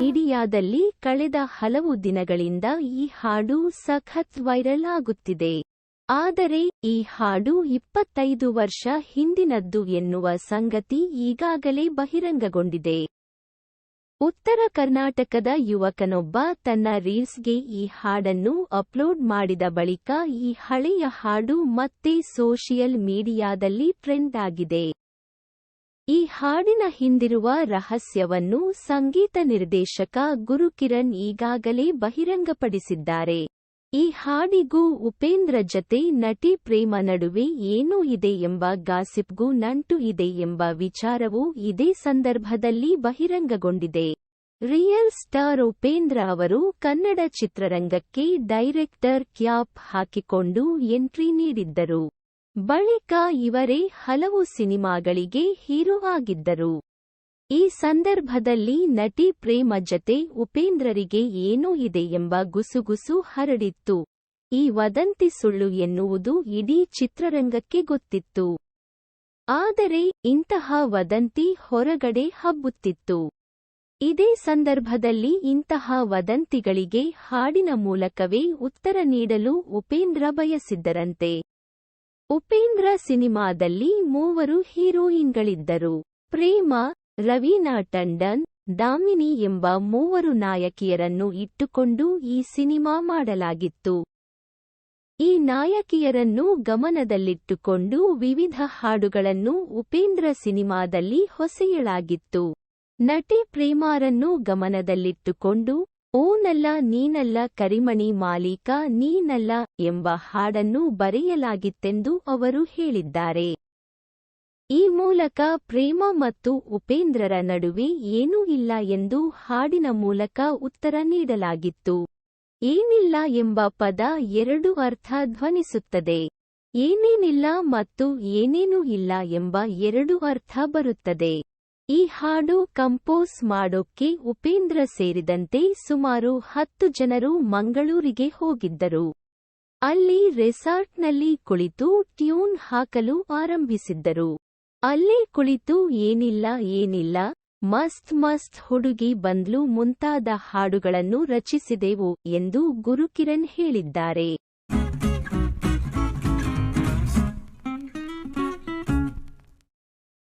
ಮೀಡಿಯಾದಲ್ಲಿ ಕಳೆದ ಹಲವು ದಿನಗಳಿಂದ ಈ ಹಾಡು ಸಖತ್ ವೈರಲ್ ಆಗುತ್ತಿದೆ. ಆದರೆ, ಈ ಹಾಡು ಇಪ್ಪತ್ತೈದು ವರ್ಷ ಹಿಂದಿನದ್ದು ಎನ್ನುವ ಸಂಗತಿ ಈಗಾಗಲೇ ಬಹಿರಂಗಗೊಂಡಿದೆ. ಉತ್ತರ ಕರ್ನಾಟಕದ ಯುವಕನೊಬ್ಬ ತನ್ನ ರೀಲ್ಸ್ಗೆ ಈ ಹಾಡನ್ನು ಅಪ್ಲೋಡ್ ಮಾಡಿದ ಬಳಿಕ ಈ ಹಳೆಯ ಹಾಡು ಮತ್ತೆ ಸೋಷಿಯಲ್ ಮೀಡಿಯಾದಲ್ಲಿ ಟ್ರೆಂಡ್ ಆಗಿದೆ. ಈ ಹಾಡಿನ ಹಿಂದಿರುವ ರಹಸ್ಯವನ್ನು ಸಂಗೀತ ನಿರ್ದೇಶಕ ಗುರುಕಿರಣ್ ಈಗಾಗಲೇ ಬಹಿರಂಗಪಡಿಸಿದ್ದಾರೆ. ಈ ಹಾಡಿಗೂ ಉಪೇಂದ್ರ ಜತೆ ನಟಿ ಪ್ರೇಮ ನಡುವೆ ಏನೂ ಇದೆ ಎಂಬ ಗಾಸಿಪ್ಗೂ ನಂಟು ಇದೆ ಎಂಬ ವಿಚಾರವು ಇದೇ ಸಂದರ್ಭದಲ್ಲಿ ಬಹಿರಂಗಗೊಂಡಿದೆ. ರಿಯಲ್ ಸ್ಟಾರ್ ಉಪೇಂದ್ರ ಅವರು ಕನ್ನಡ ಚಿತ್ರರಂಗಕ್ಕೆ ಡೈರೆಕ್ಟರ್ ಕ್ಯಾಪ್ ಹಾಕಿಕೊಂಡು ಎಂಟ್ರಿ ನೀಡಿದ್ದರು. ಬಳಿಕ ಇವರೇ ಹಲವು ಸಿನಿಮಾಗಳಿಗೆ ಹೀರೋ ಆಗಿದ್ದರು. ಈ ಸಂದರ್ಭದಲ್ಲಿ ನಟಿ ಪ್ರೇಮ ಜತೆ ಉಪೇಂದ್ರರಿಗೆ ಏನೂ ಇದೆ ಎಂಬ ಗುಸುಗುಸು ಹರಡಿತ್ತು. ಈ ವದಂತಿ ಸುಳ್ಳು ಎನ್ನುವುದು ಇಡೀ ಚಿತ್ರರಂಗಕ್ಕೆ ಗೊತ್ತಿತ್ತು. ಆದರೆ ಇಂತಹ ವದಂತಿ ಹೊರಗಡೆ ಹಬ್ಬುತ್ತಿತ್ತು. ಇದೇ ಸಂದರ್ಭದಲ್ಲಿ ಇಂತಹ ವದಂತಿಗಳಿಗೆ ಹಾಡಿನ ಮೂಲಕವೇ ಉತ್ತರ ನೀಡಲು ಉಪೇಂದ್ರ ಬಯಸಿದ್ದರಂತೆ. ಉಪೇಂದ್ರ ಸಿನಿಮಾದಲ್ಲಿ ಮೂವರು ಹೀರೋಯಿನ್ಗಳಿದ್ದರು. ಪ್ರೇಮ ರವೀನಾ ಟಂಡನ್ ದಾಮಿನಿ ಎಂಬ ಮೂವರು ನಾಯಕಿಯರನ್ನು ಇಟ್ಟುಕೊಂಡು ಈ ಸಿನಿಮಾ ಮಾಡಲಾಗಿತ್ತು. ಈ ನಾಯಕಿಯರನ್ನು ಗಮನದಲ್ಲಿಟ್ಟುಕೊಂಡು ವಿವಿಧ ಹಾಡುಗಳನ್ನು ಉಪೇಂದ್ರ ಸಿನಿಮಾದಲ್ಲಿ ಹೊಸೆಯಳಾಗಿತ್ತು. ನಟಿ ಪ್ರೇಮಾರನ್ನು ಗಮನದಲ್ಲಿಟ್ಟುಕೊಂಡು ಓನಲ್ಲ ನೀನಲ್ಲ ಕರಿಮಣಿ ಮಾಲೀಕ ನೀನಲ್ಲ ಎಂಬ ಹಾಡನ್ನು ಬರೆಯಲಾಗಿತ್ತೆಂದು ಅವರು ಹೇಳಿದ್ದಾರೆ. ಈ ಮೂಲಕ ಪ್ರೇಮ ಮತ್ತು ಉಪೇಂದ್ರರ ನಡುವೆ ಏನೂ ಇಲ್ಲ ಎಂದು ಹಾಡಿನ ಮೂಲಕ ಉತ್ತರ ನೀಡಲಾಗಿತ್ತು. ಏನಿಲ್ಲ ಎಂಬ ಪದ ಎರಡು ಅರ್ಥ ಧ್ವನಿಸುತ್ತದೆ. ಏನೇನಿಲ್ಲ ಮತ್ತು ಏನೇನೂ ಇಲ್ಲ ಎಂಬ ಎರಡು ಅರ್ಥ ಬರುತ್ತದೆ. ಈ ಹಾಡು ಕಂಪೋಸ್ ಮಾಡೋಕ್ಕೆ ಉಪೇಂದ್ರ ಸೇರಿದಂತೆ ಸುಮಾರು ಹತ್ತು ಜನರು ಮಂಗಳೂರಿಗೆ ಹೋಗಿದ್ದರು. ಅಲ್ಲಿ ರೆಸಾರ್ಟ್ನಲ್ಲಿ ಕುಳಿತು ಟ್ಯೂನ್ ಹಾಕಲು ಆರಂಭಿಸಿದ್ದರು. ಅಲ್ಲೇ ಕುಳಿತು ಏನಿಲ್ಲ ಏನಿಲ್ಲ, ಮಸ್ತ್ ಮಸ್ತ್ ಹುಡುಗಿ ಬಂದ್ಲು ಮುಂತಾದ ಹಾಡುಗಳನ್ನು ರಚಿಸಿದೆವು ಎಂದು ಗುರುಕಿರಣ್ ಹೇಳಿದ್ದಾರೆ.